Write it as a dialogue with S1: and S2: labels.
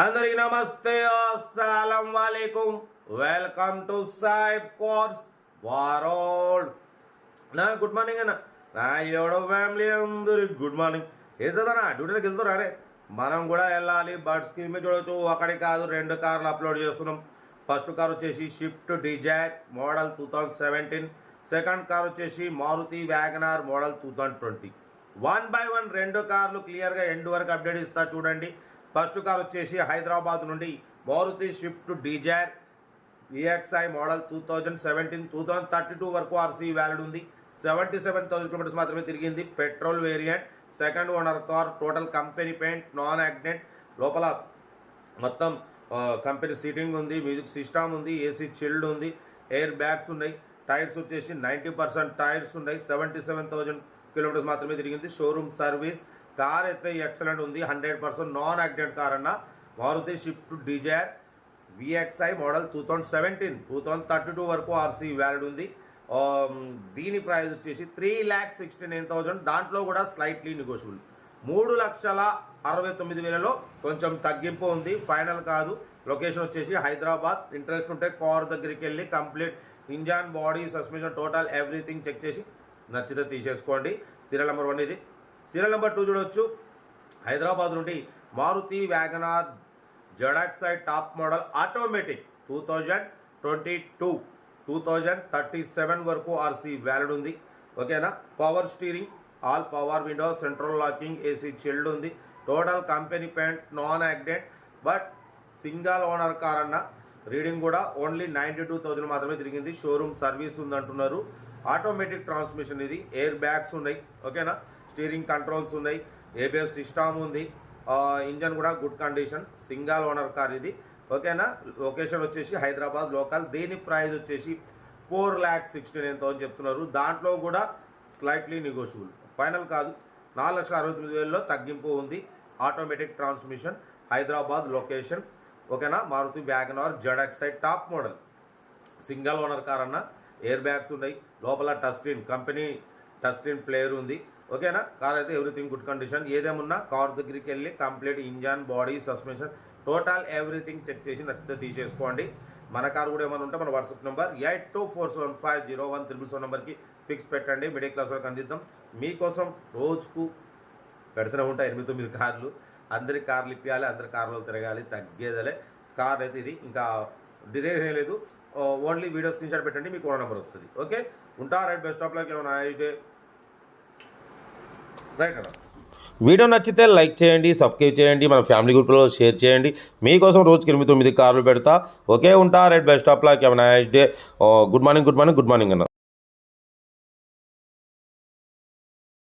S1: అందరికి నమస్తే. అస్సలం వాలేకుం. వెల్కమ్ టు సాయిబ్ కోర్స్ వారోడ్ నా గుడ్ మార్నింగ్ అన్న. నా ఎవడో ఫ్యామిలీ అందరికి గుడ్ మార్నింగ్. వేసేదన్నా డ్యూటీలకు వెళ్తున్నా రే మనం కూడా వెళ్ళాలి. బట్ స్కీమ్ చూడొచ్చు. ఒకటి కాదు రెండు కార్లు అప్లోడ్ చేస్తున్నాం. ఫస్ట్ కార్ వచ్చేసి Swift Dzire model two thousand seventeen second car వచ్చేసి Maruti WagonR model two thousand twenty one by one రెండు కార్లు క్లియర్గా ఎండ్ వరకు అప్డేట్ ఇస్తా చూడండి. ఫస్ట్ కార్ వచ్చేసి హైదరాబాద్ నుండి Maruti Swift Dzire EXI model two thousand seventeen two thousand thirty two వరకు ఆర్సీ వ్యాలిడ్ ఉంది. సెవెంటీ సెవెన్ థౌసండ్ కిలోమీటర్స్ మాత్రమే తిరిగింది petrol variant second owner car total company paint non accident లోపల మొత్తం కంపెనీ సీటింగ్ ఉంది music system ఉంది AC chilled ఉంది air bags ఉన్నాయి. టైర్స్ వచ్చేసి నైంటీ పర్సెంట్ టైర్స్ ఉన్నాయి. సెవెంటీ సెవెన్ థౌజండ్ కిలోమీటర్స్ మాత్రమే తిరిగింది. షోరూమ్ సర్వీస్ కార్ అయితే ఎక్సలెంట్ ఉంది. Hundred percent non accident car అన్న. Maruti swift Dzire VXI model two thousand seventeen two thousand thirty two వరకు RC valid ఉంది. దీని ప్రైస్ వచ్చేసి three lakh sixty nine thousand దాంట్లో కూడా స్లైట్లీ నెగోషియబుల్ మూడు లక్షల అరవై తొమ్మిది వేలలో కొంచెం తగ్గింపు ఉంది. ఫైనల్ కాదు. లొకేషన్ వచ్చేసి హైదరాబాద్. ఇంట్రెస్ట్ ఉంటే కార్ దగ్గరికి వెళ్ళి complete engine body suspension total everything check చేసి నచ్చితే తీసేసుకోండి. సీరియల్ నెంబర్ వన్ ఇది. సీరియల్ నెంబర్ టూ చూడవచ్చు హైదరాబాద్ నుండి Maruti WagonR ZXI top model automatic two thousand twenty two two thousand thirty seven వరకు ఆర్సీ వ్యాలిడ్ ఉంది. ఓకేనా? Power steering all power window central locking AC chilled ఉంది. Total company paint non accident but single owner car అన్న reading కూడా only ninety two thousand మాత్రమే తిరిగింది. Showroom service ఉందంటున్నారు. Automatic transmission ఇది ఎయిర్ బ్యాగ్స్ ఉన్నాయి. ఓకేనా? స్టీరింగ్ కంట్రోల్స్ ఉన్నాయి ఏబిఎస్ సిస్టమ్ ఉంది ఇంజన్ కూడా good condition single owner car ఇది. ఓకేనా? లొకేషన్ వచ్చేసి హైదరాబాద్ లోకల్. దీని ప్రైస్ వచ్చేసి four lakh sixty nine thousand చెప్తున్నారు. దాంట్లో కూడా స్లైట్లీ నెగోషియబుల్ ఫైనల్ కాదు. నాలుగు లక్షల అరవై తొమ్మిది వేలలో తగ్గింపు ఉంది. ఆటోమేటిక్ ట్రాన్స్మిషన్ హైదరాబాద్ లొకేషన్ ఓకేనా? Maruti WagonR ZXI top model. Single owner car అన్న ఎయిర్ బ్యాగ్స్ ఉన్నాయి. లోపల touch screen company touch screen player ఉంది. ఓకేనా? కార్ అయితే ఎవ్రీథింగ్ గుడ్ కండిషన్ ఏదేమున్నా కార్ దగ్గరికి వెళ్ళి complete engine body suspension total everything check చేసి నచ్చితే తీసేసుకోండి. మన కార్ కూడా ఏమైనా ఉంటే మన WhatsApp number eight two four seven five zero one triple seven నెంబర్కి ఫిక్స్ పెట్టండి. మిడిల్ క్లాస్ వరకు అందిద్దాం. మీకోసం రోజుకు పెడుతూనే ఉంటాయి ఎనిమిది తొమ్మిది కార్లు. అందరి కార్లు ఇప్పియాలి అందరి కార్లో తిరగాలి తగ్గేదలే. కార్ అయితే ఇది ఇంకా డిజైన్ ఏం లేదు. ఓన్లీ వీడియో స్క్రీన్ షాట్ పెట్టండి మీకు ఓన్ నెంబర్ వస్తుంది. ఓకే? ఉంటా రైట్ బెస్ట్ స్టాప్లోకి ఏమైనా డే రైట్ అన్న వీడియో నచ్చితే లైక్ చేయండి సబ్స్క్రైబ్ చేయండి మన ఫ్యామిలీ గ్రూప్లో షేర్ చేయండి. మీకోసం రోజుకి ఎనిమిది తొమ్మిది కార్లు పెడతా. ఓకే ఉంటా. Right best of luck. Nice day good morning good morning good morning అన్న.